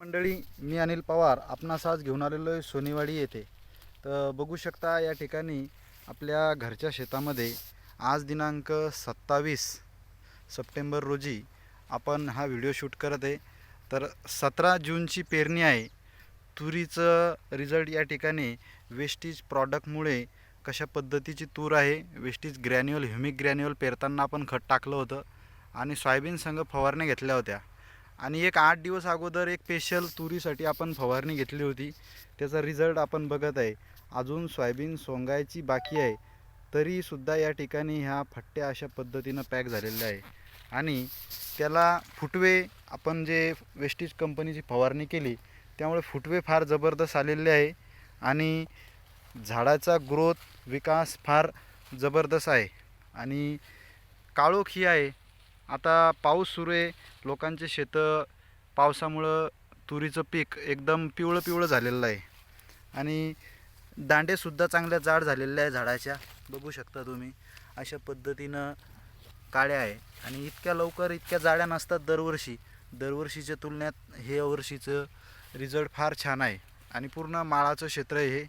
मंडळी मी अनिल पवार आपणास आज घेऊन आलेलो आहे सोनेवाडी येथे. तर बघू शकता या ठिकाणी आपल्या घरच्या शेतामध्ये आज दिनांक सत्तावीस सप्टेंबर रोजी आपण हा व्हिडिओ शूट करत आहे. तर सतरा जूनची पेरणी आहे. तुरीचं रिझल्ट या ठिकाणी वेस्टीज प्रॉडक्टमुळे कशा पद्धतीची तूर आहे वेस्टीज ग्रॅन्युअल ह्युमिक ग्रॅन्युअल पेरताना आपण खत टाकलं होतं आणि सोयाबीन संघ फवारण्या घेतल्या होत्या. आणि एक आठ दिवस अगोदर एक स्पेशल तुरीसाठी आपण फवारणी घेतली होती. त्याचा रिझल्ट आपण बघत आहे. अजून सोयाबीन सोंगायची बाकी आहे. तरीसुद्धा या ठिकाणी ह्या फट्ट्या अशा पद्धतीनं पॅक झालेल्या आहे. आणि त्याला फुटवे आपण जे वेस्टीज कंपनीची फवारणी केली त्यामुळे फुटवे फार जबरदस्त आलेले आहे. आणि झाडाचा ग्रोथ विकास फार जबरदस्त आहे. आणि काळोख ही आहे. आता पाऊस सुरू आहे. लोकांचे शेतं पावसामुळं तुरीचं पीक एकदम पिवळं पिवळं झालेलं आहे. आणि दांडेसुद्धा चांगल्या जाड झालेल्या आहे झाडाच्या. बघू शकता तुम्ही अशा पद्धतीनं काळ्या आहे. आणि इतक्या लवकर इतक्या जाड्या नसतात दरवर्षी. दरवर्षीच्या तुलनेत हे वर्षीचं रिझल्ट फार छान आहे. आणि पूर्ण माळाचं क्षेत्र आहे हे.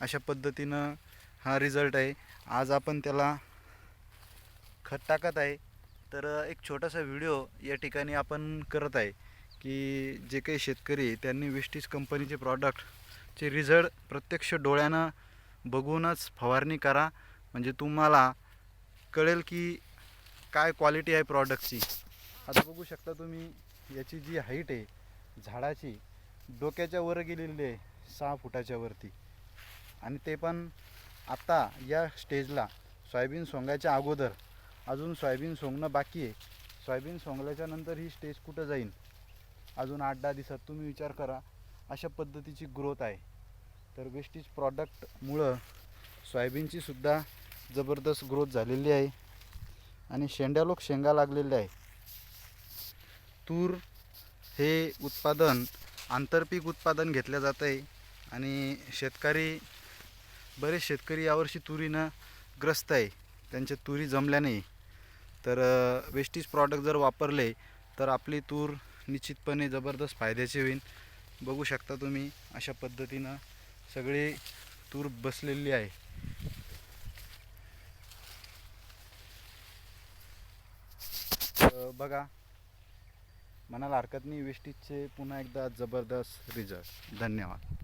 अशा पद्धतीनं हा रिझल्ट आहे. आज आपण त्याला खत टाकत आहे. तर एक छोटासा व्हिडिओ या ठिकाणी आपण करत आहे की जे काही शेतकरी त्यांनी विस्टीज कंपनीचे प्रॉडक्टचे रिझल्ट प्रत्यक्ष डोळ्यानं बघूनच फवारणी करा. म्हणजे तुम्हाला कळेल की काय क्वालिटी आहे प्रॉडक्टची आता बघू शकता तुम्ही याची जी हाईट आहे झाडाची डोक्याच्या वर गेलेली आहे सहा फुटाच्या वरती. आणि ते पण आत्ता या स्टेजला सोयाबीन सोंगायच्या अगोदर अजून सोयाबीन सोंगणं बाकी आहे. सोयाबीन सोंगल्याच्या नंतर ही स्टेज कुठं जाईल अजून आठ दहा दिवसात तुम्ही विचार करा. अशा पद्धतीची ग्रोथ आहे. तर वेस्टीज प्रॉडक्टमुळं सोयाबीनचीसुद्धा जबरदस्त ग्रोथ झालेली आहे. आणि शेंड्यालोक शेंगा लागलेल्या आहे. तूर हे उत्पादन आंतरपीक उत्पादन घेतलं जातं आहे. आणि शेतकरी बरेच शेतकरी यावर्षी तुरीनं ग्रस्त आहे. त्यांच्या तुरी जमल्या नाही. तर वेस्टीज प्रॉडक्ट जर वापरले तर आपली तूर निश्चितपणे जबरदस्त फायद्याची होईल. बघू शकता तुम्ही अशा पद्धतीनं सगळी तूर बसलेली आहे. बघा म्हणायला हरकत नाही वेस्टीजचे पुन्हा एकदा जबरदस्त रिझल्ट. धन्यवाद.